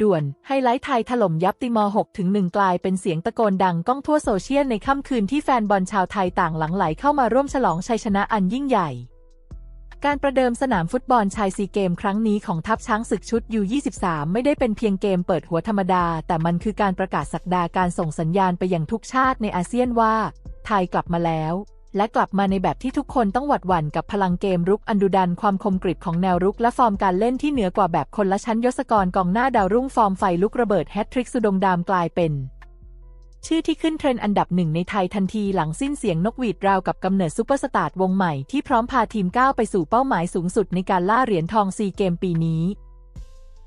ด่วนไฮไลท์ไทยถล่มยับติมอ6ถึง1กลายเป็นเสียงตะโกนดังก้องทั่วโซเชียลในค่ำคืนที่แฟนบอลชาวไทยต่างหลั่งไหลเข้ามาร่วมฉลองชัยชนะอันยิ่งใหญ่ การประเดิมสนามฟุตบอลชายซีเกมครั้งนี้ของทัพช้างศึกชุด U23 ไม่ได้เป็นเพียงเกมเปิดหัวธรรมดา แต่มันคือการประกาศสักดาการส่งสัญญาณไปยังทุกชาติในอาเซียนว่า ไทยกลับมาแล้ว และกลับมาในแบบที่ทุกคนต้องหวัดหวั่นกับพลังเกมรุกอันดุดันความคมกริบของแนวรุกและฟอร์มการเล่นที่เหนือกว่าแบบคนละชั้นยศกรกองหน้าดาวรุ่งฟอร์มไฟลุกระเบิดแฮตทริกสุดงดามกลายเป็น ชื่อที่ขึ้นเทรนด์อันดับหนึ่งในไทยทันทีหลังสิ้นเสียงนกหวีดราวกับกำเนิดซูเปอร์สตาร์วงใหม่ที่พร้อมพาทีมก้าวไปสู่เป้าหมายสูงสุดในการล่าเหรียญทองซีเกมปีนี้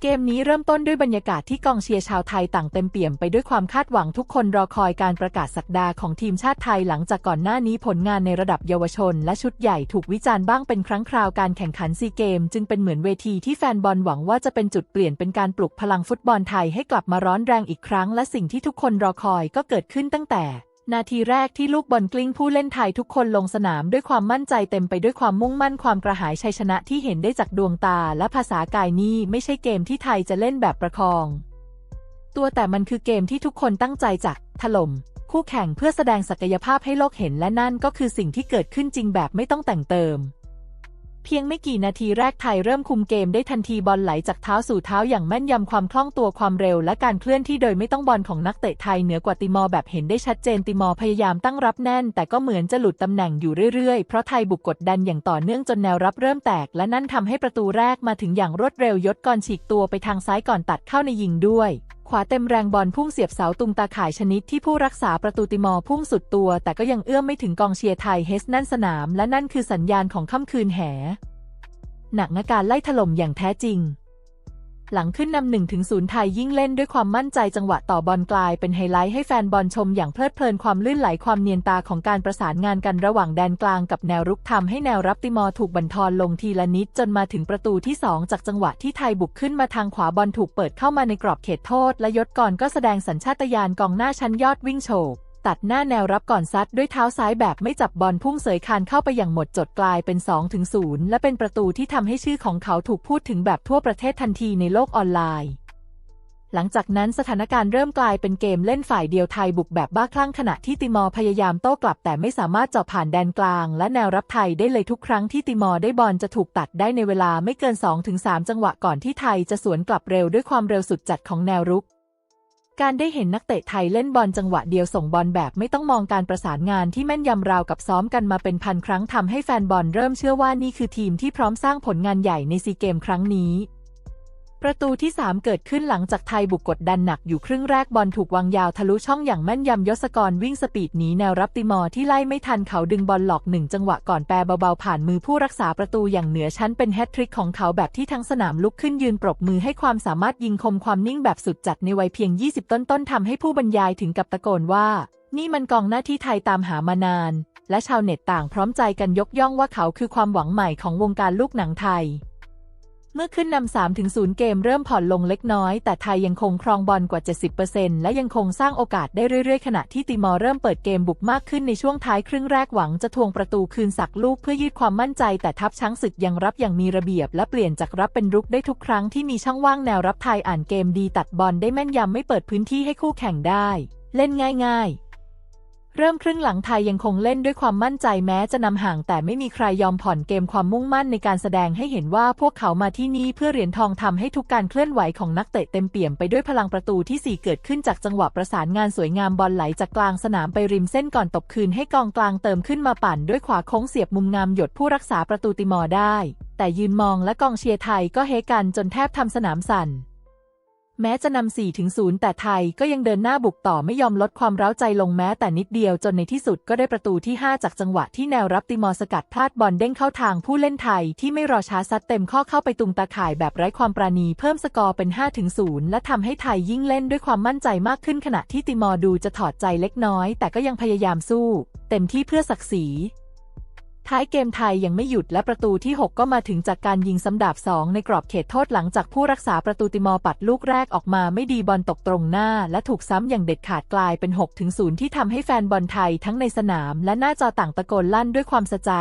เกมนี้เริ่มต้นด้วยบรรยากาศที่กองเชียร์ชาวไทยต่างเต็มเปี่ยมไปด้วยความคาดหวังทุกคนรอคอยการประกาศสักดาของทีมชาติไทยหลังจากก่อนหน้านี้ผลงานในระดับเยาวชน และชุดใหญ่ถูกวิจารณ์บ้างเป็นครั้งคราวการแข่งขันซีเกม จึงเป็นเหมือนเวทีที่แฟนบอลหวังว่าจะเป็นจุดเปลี่ยนเป็นการปลุกพลังฟุตบอลไทยให้กลับมาร้อนแรงอีกครั้ง และสิ่งที่ทุกคนรอคอยก็เกิดขึ้นตั้งแต่ นาทีแรกที่ลูกบอลกลิ้งผู้เล่นไทยทุกคนลงสนามด้วยความมั่นใจเต็มไปด้วยความมุ่งมั่นความกระหายชัยชนะที่เห็นได้จากดวงตาและภาษากายนี้ไม่ใช่เกมที่ไทยจะเล่นแบบประคอง ตัวแต่มันคือเกมที่ทุกคนตั้งใจจะถล่ม คู่แข่งเพื่อแสดงศักยภาพให้โลกเห็นและนั่นก็คือสิ่งที่เกิดขึ้นจริงแบบไม่ต้องแต่งเติม เพียงไม่กี่นาทีแรกไทยเริ่มคุมเกมได้ทันทีบอลไหลจากเท้าสู่เท้าอย่างแม่นยำความคล่องตัวความเร็วและการเคลื่อนที่โดยไม่ต้องบอลของนักเตะไทยเหนือกว่าติมอร์แบบเห็นได้ชัดเจนติมอร์พยายามตั้งรับแน่น แต่ก็เหมือนจะหลุดตำแหน่งอยู่เรื่อยๆ เพราะไทยบุกกดดันอย่างต่อเนื่องจนแนวรับเริ่มแตก และนั่นทำให้ประตูแรกมาถึงอย่างรวดเร็วยศก่อนฉีกตัวไปทางซ้ายก่อนตัดเข้าในยิงด้วย ขวาเต็มแรงบอลพุ่งเสียบเสาตุงตาข่ายชนิดที่ผู้รักษาประตูติมอร์พุ่งสุดตัว แต่ก็ยังเอื้อมไม่ถึงกองเชียร์ไทยเฮสแน่นสนาม และนั่นคือสัญญาณของค่ำคืนแหหนักนาการไล่ถล่มอย่างแท้จริง หลังขึ้นนำหนึ่งถึงศูนย์ไทยยิ่งเล่นด้วยความมั่นใจจังหวะต่อบอลกลายเป็นไฮไลท์ให้แฟนบอลชมอย่างเพลิดเพลินความลื่นไหลความเนียนตาของการประสานงานกันระหว่างแดนกลางกับแนวรุกทำให้แนวรับติมอร์ถูกบันทอนลงทีละนิดจนมาถึงประตูที่ 2 จากจังหวะที่ไทยบุกขึ้นมาทางขวาบอลถูกเปิดเข้ามาในกรอบเขตโทษ และยศก่อนก็แสดงสัญชาตญาณกองหน้าชั้นยอดวิ่งโฉบ ตัดหน้าแนวรับก่อนซัดด้วยเท้าซ้ายแบบไม่จับบอลพุ่งเสยคานเข้าไปอย่างหมดจดกลายเป็น 2 ถึง 0 และเป็นประตูที่ทำให้ชื่อของเขาถูกพูดถึงแบบทั่วประเทศทันทีในโลกออนไลน์ หลังจากนั้นสถานการณ์เริ่มกลายเป็นเกมเล่นฝ่ายเดียวไทยบุกแบบบ้าคลั่งขณะที่ติมอร์พยายามโต้กลับ แต่ไม่สามารถเจาะผ่านแดนกลาง และแนวรับไทยได้เลยทุกครั้งที่ติมอร์ได้บอลจะถูกตัดได้ในเวลาไม่เกิน 2-3 จังหวะก่อนที่ไทยจะสวนกลับเร็วด้วยความเร็วสุดจัดของแนวรุก การได้เห็นนักเตะไทยเล่นบอลจังหวะเดียวส่งบอลแบบไม่ต้องมองการประสานงานที่แม่นยำราวกับซ้อมกันมาเป็นพันครั้งทำให้แฟนบอลเริ่มเชื่อว่านี่คือทีมที่พร้อมสร้างผลงานใหญ่ในซีเกมครั้งนี้ ประตูที่ 3 เกิดขึ้นหลังจากไทยบุกกดดันหนักอยู่ครึ่งแรกบอลถูกวางยาวทะลุช่องอย่างแม่นยำยศกรวิ่งสปีดหนีแนวรับติมอร์ที่ไล่ไม่ทันเขาดึงบอลหลอกหนึ่งจังหวะก่อนแปรเบาๆผ่านมือผู้รักษาประตูอย่างเหนือชั้นเป็นแฮตทริกของเขาแบบที่ทั้งสนามลุกขึ้นยืนปรบมือให้ความสามารถยิงคมความนิ่งแบบสุดจัดในวัยเพียง 20 ต้นๆทำให้ผู้บรรยายถึงกับตะโกนว่า นี่มันกองหน้าที่ไทยตามหามานาน และชาวเน็ตต่างพร้อมใจกันยกย่องว่าเขาคือความหวังใหม่ของวงการลูกหนังไทย เมื่อขึ้นนำ3ถึง0เกมเริ่มผ่อนลงเล็กน้อย แต่ไทยยังคงครองบอลกว่า 70%และยังคงสร้างโอกาสได้เรื่อยๆ ขณะที่ติมอร์เริ่มเปิดเกมบุกมากขึ้นในช่วงท้ายครึ่งแรกหวังจะทวงประตูคืนสักลูกเพื่อยืดความมั่นใจ แต่ทัพช้างศึกยังรับอย่างมีระเบียบ และเปลี่ยนจากรับเป็นรุกได้ทุกครั้งที่มีช่องว่างแนวรับไทยอ่านเกมดีตัดบอลได้แม่นยำไม่เปิดพื้นที่ให้คู่แข่งได้ เล่นง่าย ๆ เริ่มครึ่งหลังไทยยังคงเล่นด้วยความมั่นใจแม้จะนำห่างแต่ไม่มีใครยอมผ่อนเกมความมุ่งมั่นในการแสดงให้เห็นว่าพวกเขามาที่นี่เพื่อเหรียญทองทำให้ทุกการเคลื่อนไหวของนักเตะเต็มเปี่ยมไปด้วยพลังประตูที่ 4 เกิดขึ้นจากจังหวะประสานงานสวยงามบอลไหลจากกลางสนามไปริมเส้นก่อนตบคืนให้กองกลางเติมขึ้นมาปั่นด้วยขวาโค้งเสียบมุมงามหยดผู้รักษาประตูติมอร์ได้ แต่ยืนมองและกองเชียร์ไทยก็เฮกันจนแทบทำสนามสั่น แม้จะนำ4ถึง0แต่ไทยก็ยังเดินหน้าบุกต่อไม่ยอมลดความเร้าใจลงแม้แต่นิดเดียวจนในที่สุดก็ได้ประตูที่ 5 จากจังหวะที่แนวรับติมอร์สกัดพลาดบอลเด้งเข้าทางผู้เล่นไทยที่ไม่รอช้าซัดเต็มข้อเข้าไปตุงตาข่ายแบบไร้ความปราณีเพิ่มสกอร์เป็น5ถึง0และทำให้ไทยยิ่งเล่นด้วยความมั่นใจมากขึ้นขณะที่ติมอร์ดูจะถอดใจเล็กน้อย แต่ก็ยังพยายามสู้ เต็มที่เพื่อศักดิ์ศรี ท้ายเกมไทยยังไม่หยุดและประตูที่ 6 ก็มาถึงจากการยิงสำดาบ 2 ในกรอบเขตโทษหลังจากผู้รักษาประตูติมอปัดลูกแรกออกมาไม่ดีบอลตกตรงหน้า และถูกซ้ำอย่างเด็ดขาดกลายเป็น6ถึง0ที่ทำให้แฟนบอลไทยทั้งในสนาม และหน้าจอต่างตะโกนลั่นด้วยความสะใจ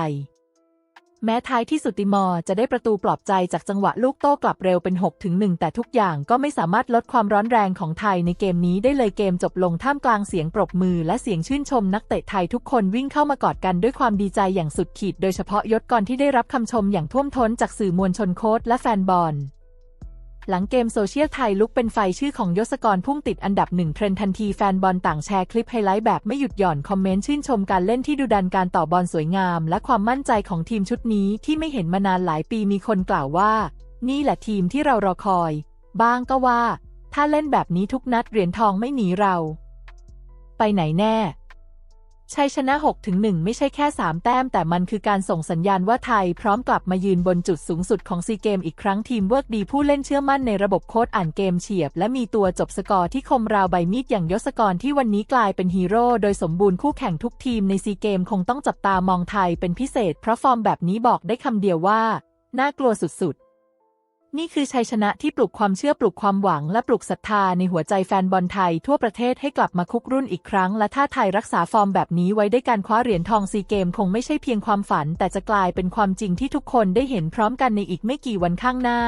แม้ท้ายที่สุดติมอร์จะได้ประตูปลอบใจจากจังหวะลูกโต้กลับเร็วเป็น 6 ถึง 1 แต่ทุกอย่างก็ไม่สามารถลดความร้อนแรงของไทยในเกมนี้ได้เลยเกมจบลงท่ามกลางเสียงปรบมือและเสียงชื่นชมนักเตะไทยทุกคนวิ่งเข้ามากอดกันด้วยความดีใจอย่างสุดขีด โดยเฉพาะยศกรที่ได้รับคำชมอย่างท่วมท้นจากสื่อมวลชนโค้ชและแฟนบอล หลังเกมโซเชียลไทยลุกเป็นไฟชื่อของยศกรพุ่งติดอันดับหนึ่งเทรนทันทีแฟนบอลต่างแชร์คลิปไฮไลท์แบบไม่หยุดหย่อนคอมเมนต์ชื่นชมการเล่นที่ดุดันการต่อบอลสวยงาม และความมั่นใจของทีมชุดนี้ที่ไม่เห็นมานานหลายปีมีคนกล่าวว่า นี่แหละทีมที่เรารอคอย บ้างก็ว่า ถ้าเล่นแบบนี้ทุกนัดเหรียญทองไม่หนีเรา ไปไหนแน่ ชัยชนะ6ถึง1ไม่ใช่แค่ 3 แต้ม แต่มันคือการส่งสัญญาณว่าไทยพร้อมกลับมายืนบนจุดสูงสุดของซีเกมอีกครั้งทีมเวิร์กดีผู้เล่นเชื่อมั่นในระบบโค้ดอ่านเกมเฉียบ และมีตัวจบสกอร์ที่คมราวใบมีดอย่างยศกรที่วันนี้กลายเป็นฮีโร่โดยสมบูรณ์คู่แข่งทุกทีมในซีเกมคงต้องจับตามองไทยเป็นพิเศษเพราะฟอร์มแบบนี้บอกได้คำเดียวว่า น่ากลัวสุดๆ นี่คือชัยชนะที่ปลุกความเชื่อปลุกความหวังและปลุกศรัทธาในหัวใจแฟนบอลไทยทั่วประเทศให้กลับมาคุกรุ่นอีกครั้ง และถ้าไทยรักษาฟอร์มแบบนี้ไว้ได้การคว้าเหรียญทองซีเกม คงไม่ใช่เพียงความฝัน แต่จะกลายเป็นความจริงที่ทุกคนได้เห็นพร้อมกันในอีกไม่กี่วันข้างหน้า